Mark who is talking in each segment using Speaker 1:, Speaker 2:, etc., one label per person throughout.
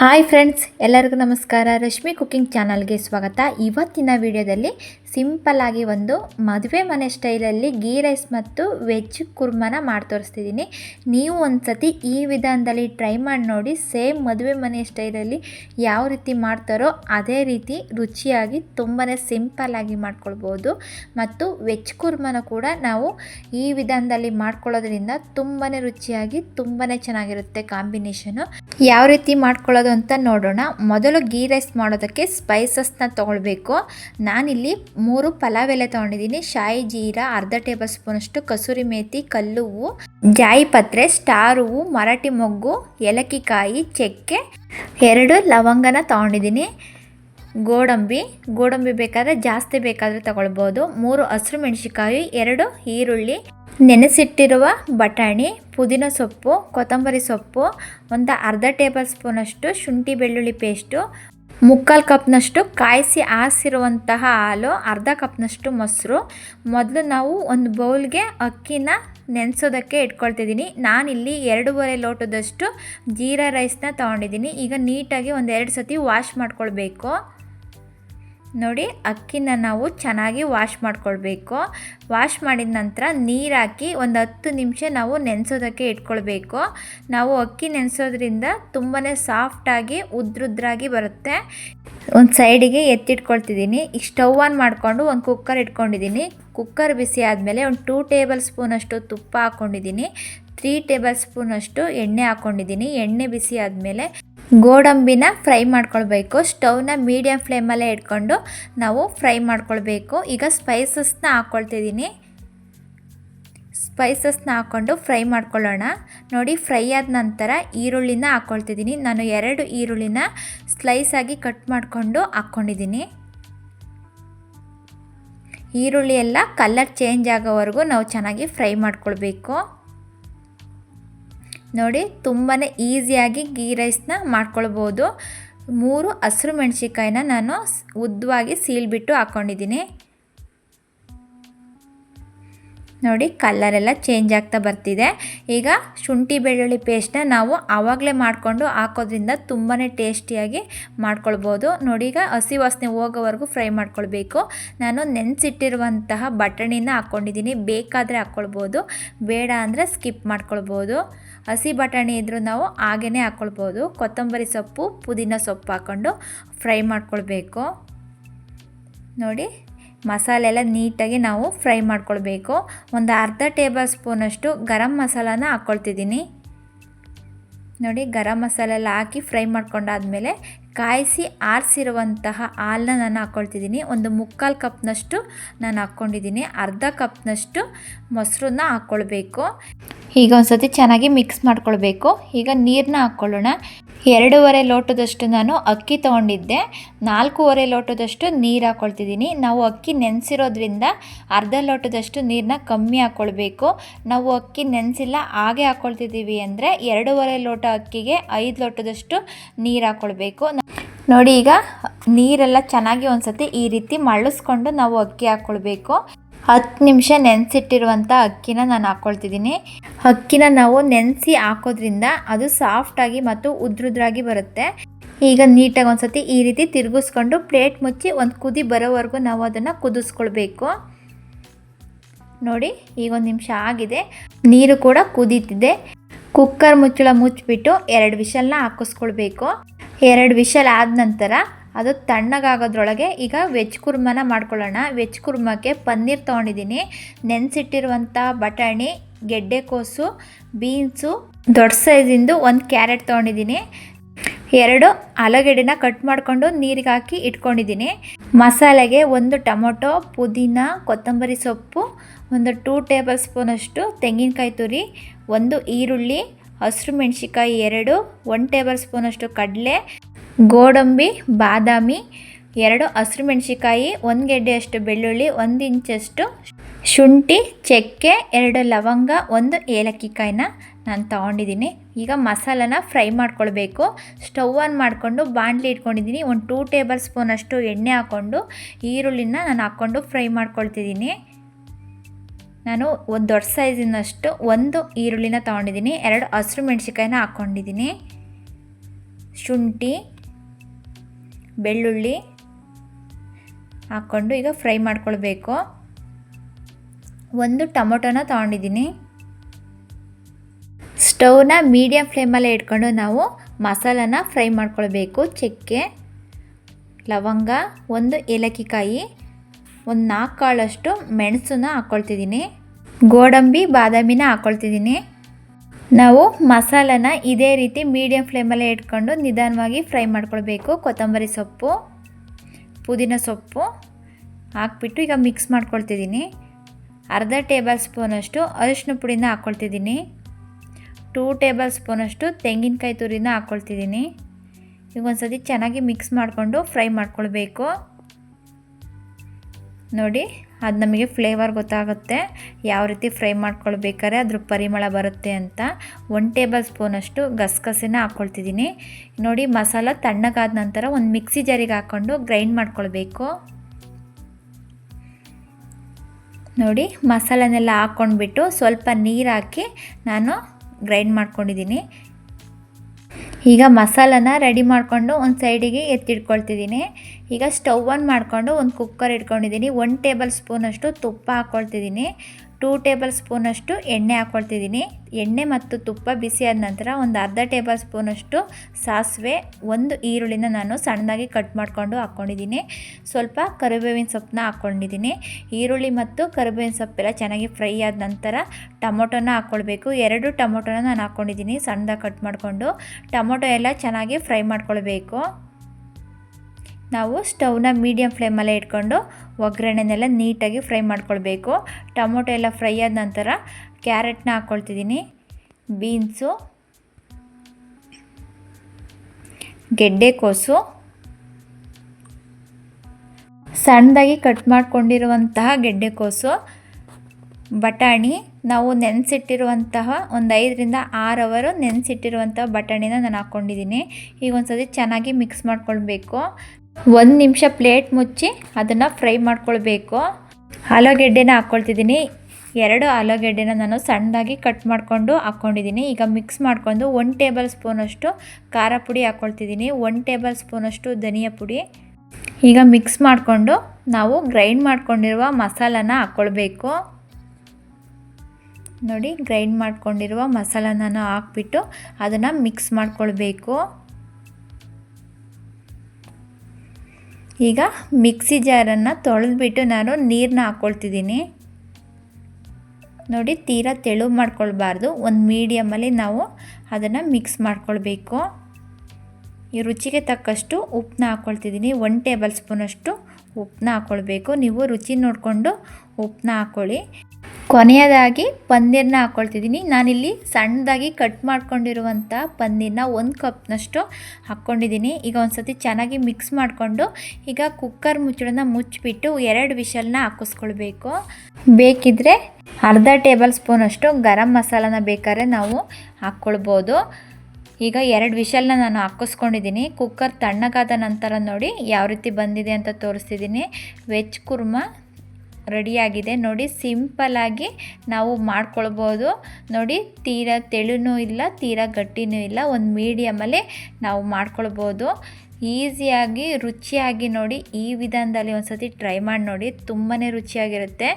Speaker 1: Hi friends ಎಲ್ಲರಿಗೂ ನಮಸ್ಕಾರ. Rashmi cooking ಚಾನಲ್ಗೆ ಸ್ವಾಗತ. ಇವತ್ತಿನ ವಿಡಿಯೋದಲ್ಲಿ ಸಿಂಪಲ್ ಆಗಿ ಒಂದು ಮದುವೆ ಮನೆ ಸ್ಟೈಲಲ್ಲಿ ಗೀ ರೈಸ್ ಮತ್ತು ವೆಜ್ ಕುರ್ಮನ ಮಾಡಿ ತೋರಿಸ್ತಿದ್ದೀನಿ ನೀವು ಒಂದು ಸತಿ ಈ ವಿಧಾನದಲ್ಲಿ ಟ್ರೈ ಮಾಡಿ ನೋಡಿ, ಸೇಮ್ ಮದುವೆ ಮನೆ ಸ್ಟೈಲಲ್ಲಿ ಯಾವ ರೀತಿ ಮಾಡ್ತಾರೋ ಅದೇ ರೀತಿ ರುಚಿಯಾಗಿ ತುಂಬಾ ಸಿಂಪಲ್ಲಾಗಿ ಮಾಡ್ಕೊಳ್ಬೋದು. ಮತ್ತು ವೆಜ್ ಕುರ್ಮನ ಕೂಡ ನಾವು ಈ ವಿಧಾನದಲ್ಲಿ ಮಾಡ್ಕೊಳ್ಳೋದ್ರಿಂದ ತುಂಬಾ ರುಚಿಯಾಗಿ ತುಂಬಾ ಚೆನ್ನಾಗಿರುತ್ತೆ ಕಾಂಬಿನೇಷನು. ಯಾವ ರೀತಿ ಮಾಡ್ಕೊಳ್ಳೋದು ಅಂತ ನೋಡೋಣ. ಮೊದಲು ಗೀ ರೈಸ್ ಮಾಡೋದಕ್ಕೆ ಸ್ಪೈಸಸ್ನ ತೊಗೊಳ್ಬೇಕು. ನಾನಿಲ್ಲಿ ಮೂರು ಪಲಾವ್ ಎಲೆ ತೊಗೊಂಡಿದ್ದೀನಿ. ಶಾಯಿ, ಜೀರಾ, ಅರ್ಧ ಟೇಬಲ್ ಸ್ಪೂನಷ್ಟು ಕಸೂರಿ ಮೇತಿ, ಕಲ್ಲು ಹೂವು ಜಾಯಿ ಪತ್ರೆ, ಸ್ಟಾರ್ ಹೂವು ಮರಾಠಿ ಮೊಗ್ಗು, ಏಲಕ್ಕಿಕಾಯಿ, ಚಕ್ಕೆ, ಎರಡು ಲವಂಗನ ತೊಗೊಂಡಿದ್ದೀನಿ. ಗೋಡಂಬಿ ಗೋಡಂಬಿ ಬೇಕಾದರೆ ಜಾಸ್ತಿ ಬೇಕಾದರೆ ತಗೊಳ್ಬೋದು. ಮೂರು ಹಸಿರು ಮೆಣಸಿಕಾಯಿ ಎರಡು ಈರುಳ್ಳಿ, ನೆನೆಸಿಟ್ಟಿರುವ ಬಟಾಣಿ, ಪುದೀನ ಸೊಪ್ಪು, ಕೊತ್ತಂಬರಿ ಸೊಪ್ಪು, ಒಂದು ಅರ್ಧ ಟೇಬಲ್ ಸ್ಪೂನಷ್ಟು ಶುಂಠಿ ಬೆಳ್ಳುಳ್ಳಿ ಪೇಸ್ಟು ಮುಕ್ಕಾಲು ಕಪ್ನಷ್ಟು ಕಾಯಿಸಿ ಆರಿಸಿರುವಂತಹ ಹಾಲು, ಅರ್ಧ ಕಪ್ನಷ್ಟು ಮೊಸರು. ಮೊದಲು ನಾವು ಒಂದು ಬೌಲ್ಗೆ ಅಕ್ಕಿನ ನೆನೆಸೋದಕ್ಕೆ ಇಟ್ಕೊಳ್ತಿದ್ದೀನಿ. ನಾನಿಲ್ಲಿ ಎರಡೂವರೆ ಲೋಟದಷ್ಟು ಜೀರಾ ರೈಸ್ನ ತೊಗೊಂಡಿದ್ದೀನಿ. ಈಗ ನೀಟಾಗಿ ಒಂದು ಎರಡು ಸತಿ ವಾಶ್ ಮಾಡ್ಕೊಳ್ಬೇಕು. ನೋಡಿ, ಅಕ್ಕಿನ ನಾವು ಚೆನ್ನಾಗಿ ವಾಶ್ ಮಾಡ್ಕೊಳ್ಬೇಕು. ವಾಶ್ ಮಾಡಿದ ನಂತರ ನೀರು ಹಾಕಿ ಒಂದು ಹತ್ತು ನಿಮಿಷ ನಾವು ನೆನೆಸೋದಕ್ಕೆ ಇಟ್ಕೊಳ್ಬೇಕು. ನಾವು ಅಕ್ಕಿ ನೆನೆಸೋದ್ರಿಂದ ತುಂಬಾ ಸಾಫ್ಟಾಗಿ ಉದ್ರುದ್ರಾಗಿ ಬರುತ್ತೆ. ಒಂದು ಸೈಡಿಗೆ ಎತ್ತಿಟ್ಕೊಳ್ತಿದ್ದೀನಿ. ಈಗ ಸ್ಟವ್ ಆನ್ ಮಾಡಿಕೊಂಡು ಒಂದು ಕುಕ್ಕರ್ ಇಟ್ಕೊಂಡಿದ್ದೀನಿ. ಕುಕ್ಕರ್ ಬಿಸಿ ಆದಮೇಲೆ ಒಂದು ಟೂ ಟೇಬಲ್ ಸ್ಪೂನಷ್ಟು ತುಪ್ಪ ಹಾಕ್ಕೊಂಡಿದ್ದೀನಿ ತ್ರೀ ಟೇಬಲ್ ಸ್ಪೂನಷ್ಟು ಎಣ್ಣೆ ಹಾಕ್ಕೊಂಡಿದ್ದೀನಿ ಎಣ್ಣೆ ಬಿಸಿ ಆದಮೇಲೆ ಗೋಡಂಬಿನ ಫ್ರೈ ಮಾಡ್ಕೊಳ್ಬೇಕು. ಸ್ಟೌವ್ನ ಮೀಡಿಯಮ್ ಫ್ಲೇಮಲ್ಲೇ ಇಟ್ಕೊಂಡು ನಾವು ಫ್ರೈ ಮಾಡ್ಕೊಳ್ಬೇಕು. ಈಗ ಸ್ಪೈಸಸ್ನ ಹಾಕ್ಕೊಳ್ತಿದ್ದೀನಿ ಸ್ಪೈಸಸ್ನ ಹಾಕ್ಕೊಂಡು ಫ್ರೈ ಮಾಡ್ಕೊಳ್ಳೋಣ. ನೋಡಿ, ಫ್ರೈ ಆದ ನಂತರ ಈರುಳ್ಳಿನ ಹಾಕ್ಕೊಳ್ತಿದ್ದೀನಿ ನಾನು ಎರಡು ಈರುಳ್ಳಿನ ಸ್ಲೈಸಾಗಿ ಕಟ್ ಮಾಡಿಕೊಂಡು ಹಾಕ್ಕೊಂಡಿದ್ದೀನಿ. ಈರುಳ್ಳಿ ಎಲ್ಲ ಕಲರ್ ಚೇಂಜ್ ಆಗೋವರೆಗೂ ನಾವು ಚೆನ್ನಾಗಿ ಫ್ರೈ ಮಾಡ್ಕೊಳ್ಬೇಕು. ನೋಡಿ ತುಂಬಾ ಈಸಿಯಾಗಿ ಗೀ ರೈಸ್ನ ಮಾಡ್ಕೊಳ್ಬೋದು. ಮೂರು ಹಸಿರು ಮೆಣಸಿಕಾಯಿನ ನಾನು ಉದ್ದವಾಗಿ ಸೀಳ್ಬಿಟ್ಟು ಹಾಕ್ಕೊಂಡಿದ್ದೀನಿ ನೋಡಿ ಕಲ್ಲರೆಲ್ಲ ಚೇಂಜ್ ಆಗ್ತಾ ಬರ್ತಿದೆ. ಈಗ ಶುಂಠಿ ಬೆಳ್ಳುಳ್ಳಿ ಪೇಸ್ಟ್ನ ನಾವು ಆವಾಗಲೇ ಮಾಡಿಕೊಂಡು ಹಾಕೋದ್ರಿಂದ ತುಂಬಾ ಟೇಸ್ಟಿಯಾಗಿ ಮಾಡ್ಕೊಳ್ಬೋದು. ನೋಡಿ ಈಗ ಹಸಿ ವಾಸನೆ ಹೋಗೋವರೆಗೂ ಫ್ರೈ ಮಾಡ್ಕೊಳ್ಬೇಕು. ನಾನು ನೆನೆಸಿಟ್ಟಿರುವಂತಹ ಬಟಾಣಿನ ಹಾಕ್ಕೊಂಡಿದ್ದೀನಿ ಬೇಕಾದರೆ ಹಾಕ್ಕೊಳ್ಬೋದು ಬೇಡ ಅಂದರೆ ಸ್ಕಿಪ್ ಮಾಡ್ಕೊಳ್ಬೋದು. ಹಸಿ ಬಟಾಣಿ ಇದ್ದರೂ ನಾವು ಹಾಗೆಯೇ ಹಾಕ್ಕೊಳ್ಬೋದು ಕೊತ್ತಂಬರಿ ಸೊಪ್ಪು, ಪುದೀನ ಸೊಪ್ಪು ಹಾಕ್ಕೊಂಡು ಫ್ರೈ ಮಾಡ್ಕೊಳ್ಬೇಕು. ನೋಡಿ. ಮಸಾಲೆ ಎಲ್ಲ ನೀಟಾಗಿ ನಾವು ಫ್ರೈ ಮಾಡ್ಕೊಳ್ಬೇಕು. ಒಂದು ಅರ್ಧ ಟೇಬಲ್ ಸ್ಪೂನಷ್ಟು ಗರಂ ಮಸಾಲಾನ ಹಾಕ್ಕೊಳ್ತಿದ್ದೀನಿ ನೋಡಿ, ಗರಂ ಮಸಾಲೆ ಎಲ್ಲ ಹಾಕಿ ಫ್ರೈ ಮಾಡ್ಕೊಂಡಾದಮೇಲೆ ಕಾಯಿಸಿ ಆರಿಸಿರುವಂತಹ ಹಾಲನ್ನ ನಾನು ಹಾಕ್ಕೊಳ್ತಿದ್ದೀನಿ ಒಂದು ಮುಕ್ಕಾಲು ಕಪ್ನಷ್ಟು ನಾನು ಹಾಕ್ಕೊಂಡಿದ್ದೀನಿ. ಅರ್ಧ ಕಪ್ನಷ್ಟು ಮೊಸರನ್ನ ಹಾಕ್ಕೊಳ್ಬೇಕು ಈಗ ಒಂದು ಸತಿ ಚೆನ್ನಾಗಿ ಮಿಕ್ಸ್ ಮಾಡ್ಕೊಳ್ಬೇಕು. ಈಗ ನೀರನ್ನ ಹಾಕ್ಕೊಳ್ಳೋಣ. ಎರಡೂವರೆ ಲೋಟದಷ್ಟು ನಾನು ಅಕ್ಕಿ ತೊಗೊಂಡಿದ್ದೆ. ನಾಲ್ಕೂವರೆ ಲೋಟದಷ್ಟು ನೀರು ಹಾಕ್ಕೊಳ್ತಿದ್ದೀನಿ ನಾವು ಅಕ್ಕಿ ನೆನೆಸಿರೋದ್ರಿಂದ ಅರ್ಧ ಲೋಟದಷ್ಟು ನೀರನ್ನ ಕಮ್ಮಿ ಹಾಕ್ಕೊಳ್ಬೇಕು ನಾವು ಅಕ್ಕಿ ನೆನೆಸಿಲ್ಲ, ಹಾಗೆ ಹಾಕ್ಕೊಳ್ತಿದ್ದೀವಿ ಅಂದರೆ ಎರಡೂವರೆ ಲೋಟ ಅಕ್ಕಿಗೆ ಐದು ಲೋಟದಷ್ಟು ನೀರು ಹಾಕ್ಕೊಳ್ಬೇಕು ನೋಡಿ ಈಗ ನೀರೆಲ್ಲ ಚೆನ್ನಾಗಿ ಒಂದು ಸತಿ ಈ ರೀತಿ ಮಳ್ಳಿಸ್ಕೊಂಡು ನಾವು ಅಕ್ಕಿ ಹಾಕ್ಕೊಳ್ಬೇಕು ಹತ್ತು ನಿಮಿಷ ನೆನೆಸಿಟ್ಟಿರುವಂಥ ಅಕ್ಕಿನ ನಾನು ಹಾಕ್ಕೊಳ್ತಿದ್ದೀನಿ. ಅಕ್ಕಿನ ನಾವು ನೆನೆಸಿ ಹಾಕೋದ್ರಿಂದ ಅದು ಸಾಫ್ಟಾಗಿ ಮತ್ತು ಉದ್ರುದ್ರಾಗಿ ಬರುತ್ತೆ. ಈಗ ನೀಟಾಗಿ ಒಂದು ಸತಿ ಈ ರೀತಿ ತಿರುಗಿಸ್ಕೊಂಡು ಪ್ಲೇಟ್ ಮುಚ್ಚಿ ಒಂದು ಕುದಿ ಬರೋವರೆಗೂ ನಾವು ಅದನ್ನು ಕುದಿಸ್ಕೊಳ್ಬೇಕು. ನೋಡಿ, ಈಗ ಒಂದು ನಿಮಿಷ ಆಗಿದೆ. ನೀರು ಕೂಡ ಕುದೀತಿದೆ. ಕುಕ್ಕರ್ ಮುಚ್ಚಳ ಮುಚ್ಚಿಬಿಟ್ಟು ಎರಡು ವಿಷಲ್ನ ಹಾಕಿಸ್ಕೊಳ್ಬೇಕು. ಎರಡು ವಿಷಲ್ ಆದ ನಂತರ ಅದು ತಣ್ಣಗಾಗೋದ್ರೊಳಗೆ ಈಗ ವೆಜ್ ಕುರ್ಮನ ಮಾಡ್ಕೊಳ್ಳೋಣ. ವೆಜ್ ಕುರ್ಮಕ್ಕೆ ಪನ್ನೀರ್ ತೊಗೊಂಡಿದ್ದೀನಿ. ನೆನೆಸಿಟ್ಟಿರುವಂಥ ಬಟಾಣಿ, ಗೆಡ್ಡೆಕೋಸು, ಬೀನ್ಸು, ದೊಡ್ಡ ಸೈಜಿಂದು ಒಂದು ಕ್ಯಾರೆಟ್ ತೊಗೊಂಡಿದ್ದೀನಿ. ಎರಡು ಆಲೂಗೆಡ್ಡೆನ ಕಟ್ ಮಾಡಿಕೊಂಡು ನೀರಿಗೆ ಹಾಕಿ ಇಟ್ಕೊಂಡಿದ್ದೀನಿ. ಮಸಾಲೆಗೆ ಒಂದು ಟೊಮೊಟೊ, ಪುದೀನ, ಕೊತ್ತಂಬರಿ ಸೊಪ್ಪು, ಒಂದು ಟೂ ಟೇಬಲ್ ಸ್ಪೂನಷ್ಟು ತೆಂಗಿನಕಾಯಿ ತುರಿ, ಒಂದು ಈರುಳ್ಳಿ, ಹಸಿರು ಮೆಣಸಿಕಾಯಿ ಎರಡು ಒನ್ ಟೇಬಲ್ ಸ್ಪೂನಷ್ಟು ಕಡಲೆ ಗೋಡಂಬಿ, ಬಾದಾಮಿ, ಎರಡು ಹಸಿರು ಮೆಣಸಿಕಾಯಿ, ಒಂದು ಗೆಡ್ಡೆಯಷ್ಟು ಬೆಳ್ಳುಳ್ಳಿ, ಒಂದು ಇಂಚಷ್ಟು ಶುಂಠಿ, ಚಕ್ಕೆ, ಎರಡು ಲವಂಗ, ಒಂದು ಏಲಕ್ಕಿಕಾಯಿನ ನಾನು ತೊಗೊಂಡಿದ್ದೀನಿ. ಈಗ ಮಸಾಲನ ಫ್ರೈ ಮಾಡ್ಕೊಳ್ಬೇಕು. ಸ್ಟವ್ ಆನ್ ಮಾಡಿಕೊಂಡು ಬಾಣಲಿ ಇಟ್ಕೊಂಡಿದ್ದೀನಿ. ಒಂದು ಟೂ ಟೇಬಲ್ ಸ್ಪೂನಷ್ಟು ಎಣ್ಣೆ ಹಾಕ್ಕೊಂಡು ಈರುಳ್ಳಿನ ನಾನು ಹಾಕ್ಕೊಂಡು ಫ್ರೈ ಮಾಡ್ಕೊಳ್ತಿದ್ದೀನಿ. ನಾನು ಒಂದು ದೊಡ್ಡ ಸೈಜಿನಷ್ಟು ಒಂದು ಈರುಳ್ಳಿನ ತೊಗೊಂಡಿದ್ದೀನಿ. ಎರಡು ಹಸಿರು ಮೆಣಸಿಕಾಯಿನ ಹಾಕ್ಕೊಂಡಿದ್ದೀನಿ. ಶುಂಠಿ ಬೆಳ್ಳುಳ್ಳಿ ಹಾಕ್ಕೊಂಡು ಈಗ ಫ್ರೈ ಮಾಡ್ಕೊಳ್ಬೇಕು. ಒಂದು ಟೊಮೊಟೊನ ತೊಗೊಂಡಿದ್ದೀನಿ. ಸ್ಟವ್ನ ಮೀಡಿಯಮ್ ಫ್ಲೇಮಲ್ಲೇ ಇಟ್ಕೊಂಡು ನಾವು ಮಸಾಲಾನ ಫ್ರೈ ಮಾಡ್ಕೊಳ್ಬೇಕು ಚಕ್ಕೆ, ಲವಂಗ, ಒಂದು ಏಲಕ್ಕಿ ಕಾಯಿ ಒಂದು ನಾಲ್ಕು ಕಾಳಷ್ಟು ಮೆಣಸನ್ನ ಹಾಕ್ಕೊಳ್ತಿದ್ದೀನಿ. ಗೋಡಂಬಿ, ಬಾದಾಮಿನ ಹಾಕ್ಕೊಳ್ತಿದ್ದೀನಿ. ನಾವು ಮಸಾಲನ ಇದೇ ರೀತಿ ಮೀಡಿಯಂ ಫ್ಲೇಮಲ್ಲೇ ಇಟ್ಕೊಂಡು ನಿಧಾನವಾಗಿ ಫ್ರೈ ಮಾಡ್ಕೊಳ್ಬೇಕು. ಕೊತ್ತಂಬರಿ ಸೊಪ್ಪು, ಪುದೀನ ಸೊಪ್ಪು ಹಾಕ್ಬಿಟ್ಟು ಈಗ ಮಿಕ್ಸ್ ಮಾಡ್ಕೊಳ್ತಿದ್ದೀನಿ. ಅರ್ಧ ಟೇಬಲ್ ಸ್ಪೂನಷ್ಟು ಅರಿಶಿನ ಪುಡಿನ ಹಾಕ್ಕೊಳ್ತಿದ್ದೀನಿ. ಟೂ ಟೇಬಲ್ ಸ್ಪೂನಷ್ಟು ತೆಂಗಿನಕಾಯಿ ತುರಿನ ಹಾಕ್ಕೊಳ್ತಿದ್ದೀನಿ. ಈಗ ಒಂದು ಸತಿ ಚೆನ್ನಾಗಿ ಮಿಕ್ಸ್ ಮಾಡಿಕೊಂಡು ಫ್ರೈ ಮಾಡ್ಕೊಳ್ಬೇಕು. ನೋಡಿ ಅದು ನಮಗೆ ಫ್ಲೇವರ್ ಗೊತ್ತಾಗುತ್ತೆ. ಯಾವ ರೀತಿ ಫ್ರೈ ಮಾಡ್ಕೊಳ್ಬೇಕಾದ್ರೆ ಅದ್ರ ಪರಿಮಳ ಬರುತ್ತೆ ಅಂತ. ಒನ್ ಟೇಬಲ್ ಸ್ಪೂನಷ್ಟು ಗಸಗಸೆನ ಹಾಕ್ಕೊಳ್ತಿದ್ದೀನಿ ನೋಡಿ, ಮಸಾಲ ತಣ್ಣಗಾದ ನಂತರ ಒಂದು ಮಿಕ್ಸಿ ಜಾರಿಗೆ ಹಾಕ್ಕೊಂಡು ಗ್ರೈಂಡ್ ಮಾಡ್ಕೊಳ್ಬೇಕು. ನೋಡಿ, ಮಸಾಲನೆಲ್ಲ ಹಾಕ್ಕೊಂಡ್ಬಿಟ್ಟು ಸ್ವಲ್ಪ ನೀರು ಹಾಕಿ ನಾನು ಗ್ರೈಂಡ್ ಮಾಡ್ಕೊಂಡಿದ್ದೀನಿ. ಈಗ ಮಸಾಲನ ರೆಡಿ ಮಾಡಿಕೊಂಡು ಒಂದು ಸೈಡಿಗೆ ಎತ್ತಿಟ್ಕೊಳ್ತಿದ್ದೀನಿ. ಈಗ ಸ್ಟವ್ ಆನ್ ಮಾಡಿಕೊಂಡು ಒಂದು ಕುಕ್ಕರ್ ಇಟ್ಕೊಂಡಿದ್ದೀನಿ. ಒನ್ ಟೇಬಲ್ ಸ್ಪೂನಷ್ಟು ತುಪ್ಪ ಹಾಕ್ಕೊಳ್ತಿದ್ದೀನಿ ಟೂ ಟೇಬಲ್ ಸ್ಪೂನಷ್ಟು ಎಣ್ಣೆ ಹಾಕ್ಕೊಳ್ತಿದ್ದೀನಿ ಎಣ್ಣೆ ಮತ್ತು ತುಪ್ಪ ಬಿಸಿ ಆದ ನಂತರ ಒಂದು ಅರ್ಧ ಟೇಬಲ್ ಸ್ಪೂನಷ್ಟು ಸಾಸಿವೆ, ಒಂದು ಈರುಳ್ಳಿನ ನಾನು ಸಣ್ಣದಾಗಿ ಕಟ್ ಮಾಡಿಕೊಂಡು ಹಾಕ್ಕೊಂಡಿದ್ದೀನಿ ಸ್ವಲ್ಪ ಕರಿಬೇವಿನ ಸೊಪ್ಪನ್ನ ಹಾಕ್ಕೊಂಡಿದ್ದೀನಿ ಈರುಳ್ಳಿ ಮತ್ತು ಕರಿಬೇವಿನ ಸೊಪ್ಪೆಲ್ಲ ಚೆನ್ನಾಗಿ ಫ್ರೈ ಆದ ನಂತರ ಟೊಮೊಟೊನ ಹಾಕ್ಕೊಳ್ಬೇಕು ಎರಡು ಟೊಮೊಟೊನ ನಾನು ಹಾಕ್ಕೊಂಡಿದ್ದೀನಿ ಸಣ್ಣದಾಗಿ ಕಟ್ ಮಾಡಿಕೊಂಡು. ಟೊಮೊಟೊ ಎಲ್ಲ ಚೆನ್ನಾಗಿ ಫ್ರೈ ಮಾಡ್ಕೊಳ್ಬೇಕು. ನಾವು ಸ್ಟವ್ನ ಮೀಡಿಯಮ್ ಫ್ಲೇಮಲ್ಲೇ ಇಟ್ಕೊಂಡು ಒಗ್ಗರಣೆನೆಲ್ಲ ನೀಟಾಗಿ ಫ್ರೈ ಮಾಡ್ಕೊಳ್ಬೇಕು. ಟೊಮೊಟೊ ಎಲ್ಲ ಫ್ರೈ ಆದ ನಂತರ ಕ್ಯಾರೆಟ್ನ ಹಾಕ್ಕೊಳ್ತಿದ್ದೀನಿ ಬೀನ್ಸು ಗೆಡ್ಡೆಕೋಸು ಸಣ್ಣದಾಗಿ ಕಟ್ ಮಾಡ್ಕೊಂಡಿರುವಂತಹ ಗೆಡ್ಡೆಕೋಸು ಬಟಾಣಿ. ನಾವು ನೆನೆಸಿಟ್ಟಿರುವಂತಹ ಒಂದು ಐದರಿಂದ ಆರು ಅವರು ನೆನೆಸಿಟ್ಟಿರುವಂತಹ ಬಟಾಣಿನ ನಾನು ಹಾಕ್ಕೊಂಡಿದ್ದೀನಿ ಈಗ ಒಂದು ಸತಿ ಚೆನ್ನಾಗಿ ಮಿಕ್ಸ್ ಮಾಡ್ಕೊಳ್ಬೇಕು. ಒಂದು ನಿಮಿಷ ಪ್ಲೇಟ್ ಮುಚ್ಚಿ ಅದನ್ನು ಫ್ರೈ ಮಾಡ್ಕೊಳ್ಬೇಕು. ಆಲೂಗೆಡ್ಡೆನ ಹಾಕ್ಕೊಳ್ತಿದ್ದೀನಿ ಎರಡು ಆಲೂಗೆಡ್ಡೆನ ನಾನು ಸಣ್ಣದಾಗಿ ಕಟ್ ಮಾಡಿಕೊಂಡು ಹಾಕ್ಕೊಂಡಿದ್ದೀನಿ ಈಗ ಮಿಕ್ಸ್ ಮಾಡಿಕೊಂಡು ಒನ್ ಟೇಬಲ್ ಸ್ಪೂನಷ್ಟು ಖಾರ ಪುಡಿ ಹಾಕ್ಕೊಳ್ತಿದ್ದೀನಿ ಒನ್ ಟೇಬಲ್ ಸ್ಪೂನಷ್ಟು ಧನಿಯಾ ಪುಡಿ. ಈಗ ಮಿಕ್ಸ್ ಮಾಡಿಕೊಂಡು ನಾವು ಗ್ರೈಂಡ್ ಮಾಡ್ಕೊಂಡಿರುವ ಮಸಾಲಾನ ಹಾಕ್ಕೊಳ್ಬೇಕು ನೋಡಿ ಗ್ರೈಂಡ್ ಮಾಡ್ಕೊಂಡಿರುವ ಮಸಾಲಾನ ಹಾಕ್ಬಿಟ್ಟು ಅದನ್ನು ಮಿಕ್ಸ್ ಮಾಡ್ಕೊಳ್ಬೇಕು. ಈಗ ಮಿಕ್ಸಿ ಜಾರನ್ನು ತೊಳೆದ್ಬಿಟ್ಟು ನಾನು ನೀರನ್ನ ಹಾಕ್ಕೊಳ್ತಿದ್ದೀನಿ ನೋಡಿ ತೀರಾ ತೆಳು ಮಾಡ್ಕೊಳ್ಬಾರ್ದು. ಒಂದು ಮೀಡಿಯಮಲ್ಲಿ ನಾವು ಅದನ್ನು ಮಿಕ್ಸ್ ಮಾಡ್ಕೊಳ್ಬೇಕು. ಈ ರುಚಿಗೆ ತಕ್ಕಷ್ಟು ಉಪ್ಪನ್ನ ಹಾಕ್ಕೊಳ್ತಿದ್ದೀನಿ ಒನ್ ಟೇಬಲ್ ಸ್ಪೂನಷ್ಟು ಉಪ್ಪನ್ನ ಹಾಕ್ಕೊಳ್ಬೇಕು ನೀವು ರುಚಿ ನೋಡಿಕೊಂಡು ಉಪ್ಪನ್ನ ಹಾಕ್ಕೊಳ್ಳಿ ಕೊನೆಯದಾಗಿ ಪನ್ನೀರನ್ನ ಹಾಕ್ಕೊಳ್ತಿದ್ದೀನಿ ನಾನಿಲ್ಲಿ ಸಣ್ಣದಾಗಿ ಕಟ್ ಮಾಡ್ಕೊಂಡಿರುವಂಥ ಪನ್ನೀರನ್ನ ಒಂದು ಕಪ್ನಷ್ಟು ಹಾಕ್ಕೊಂಡಿದ್ದೀನಿ. ಈಗ ಒಂದು ಸತಿ ಚೆನ್ನಾಗಿ ಮಿಕ್ಸ್ ಮಾಡಿಕೊಂಡು ಈಗ ಕುಕ್ಕರ್ ಮುಚ್ಚಳನ ಮುಚ್ಚಿಬಿಟ್ಟು ಎರಡು ವಿಷಲ್ನ ಹಾಕಿಸ್ಕೊಳ್ಬೇಕು. ಬೇಕಿದ್ದರೆ ಅರ್ಧ ಟೇಬಲ್ ಸ್ಪೂನಷ್ಟು ಗರಂ ಮಸಾಲನ ಬೇಕಾದ್ರೆ ನಾವು ಹಾಕ್ಕೊಳ್ಬೋದು. ಈಗ ಎರಡು ವಿಷಲ್ನ ನಾನು ಹಾಕಿಸ್ಕೊಂಡಿದ್ದೀನಿ. ಕುಕ್ಕರ್ ತಣ್ಣಗಾದ ನಂತರ ನೋಡಿ ಯಾವ ರೀತಿ ಬಂದಿದೆ ಅಂತ ತೋರಿಸ್ತಿದ್ದೀನಿ. ವೆಜ್ ಕುರ್ಮ ರೆಡಿಯಾಗಿದೆ. ನೋಡಿ ಸಿಂಪಲಾಗಿ ನಾವು ಮಾಡ್ಕೊಳ್ಬೋದು. ನೋಡಿ, ತೀರಾ ತೆಳುನೂ ಇಲ್ಲ, ತೀರಾ ಗಟ್ಟಿನೂ ಇಲ್ಲ, ಒಂದು ಮೀಡಿಯಮಲ್ಲಿ ನಾವು ಮಾಡ್ಕೊಳ್ಬೋದು. ಈಸಿಯಾಗಿ, ರುಚಿಯಾಗಿ ನೋಡಿ, ಈ ವಿಧಾನದಲ್ಲಿ ಒಂದು ಸತಿ ಟ್ರೈ ಮಾಡಿ ನೋಡಿ ತುಂಬಾ ರುಚಿಯಾಗಿರುತ್ತೆ.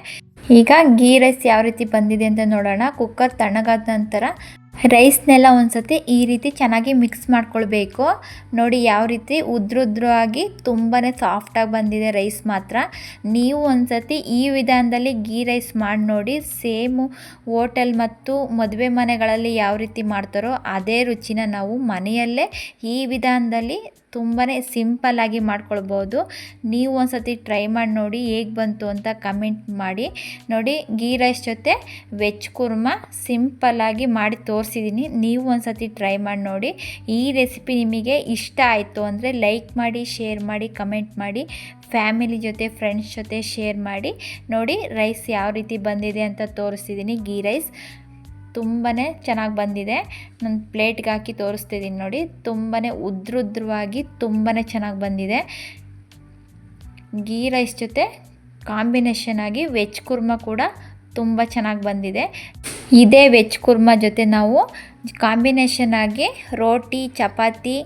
Speaker 1: ಈಗ ಗೀ ರೈಸ್ ಯಾವ ರೀತಿ ಬಂದಿದೆ ಅಂತ ನೋಡೋಣ. ಕುಕ್ಕರ್ ತಣ್ಣಗಾದ ನಂತರ ರೈಸ್ನೆಲ್ಲ ಒಂದು ಸತಿ ಈ ರೀತಿ ಚೆನ್ನಾಗಿ ಮಿಕ್ಸ್ ಮಾಡ್ಕೊಳ್ಬೇಕು. ನೋಡಿ ಯಾವ ರೀತಿ ಉದ್ರುದ್ರವಾಗಿ ತುಂಬಾ ಸಾಫ್ಟಾಗಿ ಬಂದಿದೆ ರೈಸ್ ಮಾತ್ರ. ನೀವು ಒಂದು ಸತಿ ಈ ವಿಧಾನದಲ್ಲಿ ಗೀ ರೈಸ್ ಮಾಡಿ ನೋಡಿ, ಸೇಮು ಹೋಟೆಲ್ ಮತ್ತು ಮದುವೆ ಮನೆಗಳಲ್ಲಿ ಯಾವ ರೀತಿ ಮಾಡ್ತಾರೋ ಅದೇ ರುಚಿನ ನಾವು ಮನೆಯಲ್ಲೇ ಈ ವಿಧಾನದಲ್ಲಿ ತುಂಬಾ ಸಿಂಪಲ್ಲಾಗಿ ಮಾಡ್ಕೊಳ್ಬೋದು. ನೀವು ಒಂದು ಸತಿ ಟ್ರೈ ಮಾಡಿ ನೋಡಿ ಹೇಗೆ ಬಂತು ಅಂತ ಕಮೆಂಟ್ ಮಾಡಿ. ನೋಡಿ ಗೀ ರೈಸ್ ಜೊತೆ ವೆಜ್ ಕುರ್ಮ ಸಿಂಪಲ್ಲಾಗಿ ಮಾಡಿ ತೋರಿಸಿದ್ದೀನಿ ನೀವು ಒಂದು ಸತಿ ಟ್ರೈ ಮಾಡಿ ನೋಡಿ. ಈ ರೆಸಿಪಿ ನಿಮಗೆ ಇಷ್ಟ ಆಯಿತು ಅಂದರೆ ಲೈಕ್ ಮಾಡಿ ಶೇರ್ ಮಾಡಿ ಕಮೆಂಟ್ ಮಾಡಿ ಫ್ಯಾಮಿಲಿ ಜೊತೆ ಫ್ರೆಂಡ್ಸ್ ಜೊತೆ ಶೇರ್ ಮಾಡಿ. ನೋಡಿ ರೈಸ್ ಯಾವ ರೀತಿ ಬಂದಿದೆ ಅಂತ ತೋರಿಸ್ತಿದ್ದೀನಿ ಗೀ ರೈಸ್ ತುಂಬಾ ಚೆನ್ನಾಗಿ ಬಂದಿದೆ. ನಾನು ಪ್ಲೇಟ್ಗೆ ಹಾಕಿ ತೋರಿಸ್ತಿದ್ದೀನಿ ನೋಡಿ. ತುಂಬಾ ಉದ್ರುದ್ರವಾಗಿ ತುಂಬಾ ಚೆನ್ನಾಗಿ ಬಂದಿದೆ. ಗೀ ರೈಸ್ ಜೊತೆ ಕಾಂಬಿನೇಷನ್ ಆಗಿ ವೆಜ್ ಕುರ್ಮ ಕೂಡ ತುಂಬ ಚೆನ್ನಾಗಿ ಬಂದಿದೆ. ಇದೇ ವೆಜ್ ಕುರ್ಮ ಜೊತೆ ನಾವು ಕಾಂಬಿನೇಷನ್ ಆಗಿ ರೋಟಿ, ಚಪಾತಿ,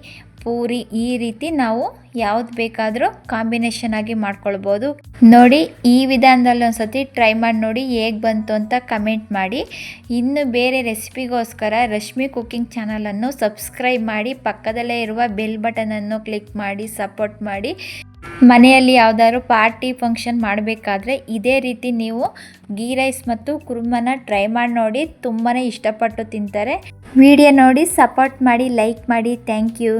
Speaker 1: ಪೂರಿ ಈ ರೀತಿ ನಾವು ಯಾವ್ದು ಬೇಕಾದರೂ ಕಾಂಬಿನೇಷನ್ ಆಗಿ ಮಾಡ್ಕೊಳ್ಬೋದು. ನೋಡಿ ಈ ವಿಧಾನದಲ್ಲಿ ಒಂದ್ಸತಿ ಟ್ರೈ ಮಾಡಿ ನೋಡಿ ಹೇಗೆ ಬಂತು ಅಂತ ಕಮೆಂಟ್ ಮಾಡಿ. ಇನ್ನು ಬೇರೆ ರೆಸಿಪಿಗೋಸ್ಕರ ರಶ್ಮಿ ಕುಕ್ಕಿಂಗ್ ಚಾನಲನ್ನು ಸಬ್ಸ್ಕ್ರೈಬ್ ಮಾಡಿ. ಪಕ್ಕದಲ್ಲೇ ಇರುವ ಬೆಲ್ ಬಟನನ್ನು ಕ್ಲಿಕ್ ಮಾಡಿ ಸಪೋರ್ಟ್ ಮಾಡಿ. ಮನೆಯಲ್ಲಿ ಯಾವ್ದಾದ್ರು ಪಾರ್ಟಿ ಫಂಕ್ಷನ್ ಮಾಡಬೇಕಾದ್ರೆ ಇದೇ ರೀತಿ ನೀವು ಗೀ ರೈಸ್ ಮತ್ತು ಕುರುಮನ ಟ್ರೈ ಮಾಡಿ ನೋಡಿ ತುಂಬಾ ಇಷ್ಟಪಟ್ಟು ತಿಂತಾರೆ. ವಿಡಿಯೋ ನೋಡಿ, ಸಪೋರ್ಟ್ ಮಾಡಿ, ಲೈಕ್ ಮಾಡಿ, ಥ್ಯಾಂಕ್ ಯು.